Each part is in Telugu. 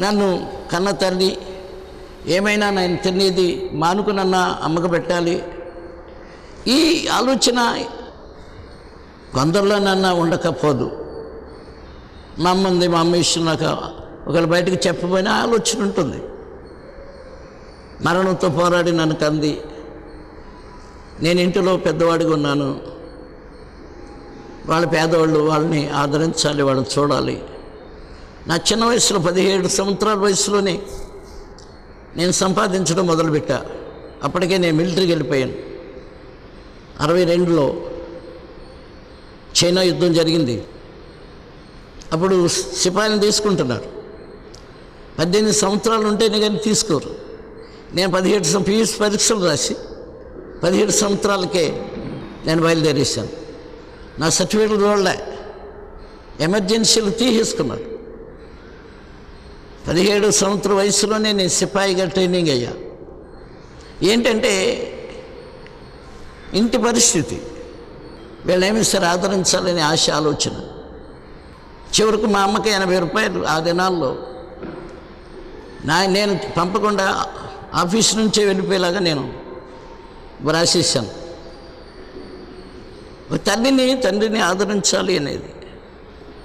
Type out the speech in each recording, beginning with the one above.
నన్ను కన్న తల్లి ఏమైనా నేను తినేది మానుకు నన్న అమ్మకు పెట్టాలి. ఈ ఆలోచన కొందరిలోనన్నా ఉండకపోదు. మా అమ్మ ఉంది మా అమ్మ ఇష్టం నాకు. ఒకవేళ బయటకు చెప్పబోయినా ఆలోచన ఉంటుంది. మరణంతో పోరాడి నన్ను కంది. నేను ఇంటిలో పెద్దవాడిగా ఉన్నాను. వాళ్ళ పేదవాళ్ళు వాళ్ళని ఆదరించాలి వాళ్ళని చూడాలి. నా చిన్న వయసులో పదిహేడు సంవత్సరాల వయసులోనే నేను సంపాదించడం మొదలుపెట్టా. అప్పటికే నేను మిలిటరీకి వెళ్ళిపోయాను. అరవై రెండులో చైనా యుద్ధం జరిగింది. అప్పుడు సిపాయిని తీసుకుంటున్నారు. పద్దెనిమిది సంవత్సరాలు ఉంటేనే కానీ తీసుకోరు. నేను పదిహేడు సం- పరీక్షలు రాసి పదిహేడు సంవత్సరాలకే నేను బయలుదేరేశాను. నా సర్టిఫికేట్ చూడలే ఎమర్జెన్సీలు తీసేసుకున్నారు. పదిహేడు సంవత్సర వయసులోనే నేను సిపాయిగా ట్రైనింగ్ అయ్యా. ఏంటంటే ఇంటి పరిస్థితి. వీళ్ళేమి సరే ఆదరించాలని ఆశ ఆలోచన? చివరికి మా అమ్మకి ఎనభై రూపాయలు ఆ దినాల్లో. నా నేను పంపకుండా ఆఫీస్ నుంచే వెళ్ళిపోయేలాగా నేను వ్రాసేసాను తల్లిని తండ్రిని ఆదరించాలి అనేది.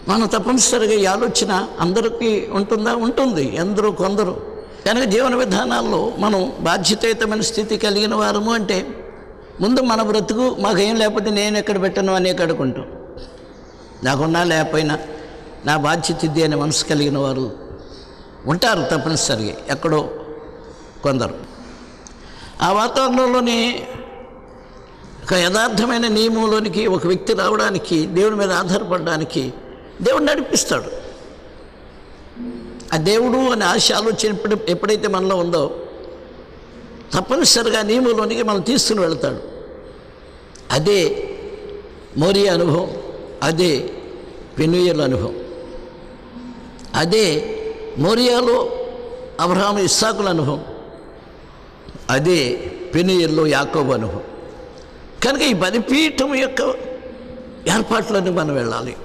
మనం తప్పనిసరిగా ఈ ఆలోచన అందరికీ ఉంటుందా? ఉంటుంది. ఎందరో కొందరు. కనుక జీవన విధానాల్లో మనం బాధ్యతాయుతమైన స్థితి కలిగిన వారము అంటే ముందు మన బ్రతుకు మాకేం లేకపోతే నేను ఎక్కడ పెట్టను అని కడుకుంటాం నాకున్నా లేకపోయినా నా బాధ్యత ఇది అనే మనసు కలిగిన వారు ఉంటారు తప్పనిసరిగా ఎక్కడో కొందరు. ఆ వాతావరణంలోనే ఒక యథార్థమైన నియమంలోనికి ఒక వ్యక్తి రావడానికి దేవుని మీద ఆధారపడడానికి దేవుడు నడిపిస్తాడు. ఆ దేవుడు అనే ఆశ ఆలోచన ఎప్పుడు ఎప్పుడైతే మనలో ఉందో తప్పనిసరిగా నియమంలోనికి మనం తీసుకుని వెళ్తాడు. అదే మోరియా అనుభవం అదే పెనుయల అనుభవం అదే మోరియాలో అబ్రహాం ఇస్సాకుల అనుభవం అదే పెనుయల్లో యాకోబు అనుభవం. కనుక ఈ బలిపీఠం యొక్క ఏర్పాట్లను మనం వెళ్ళాలి.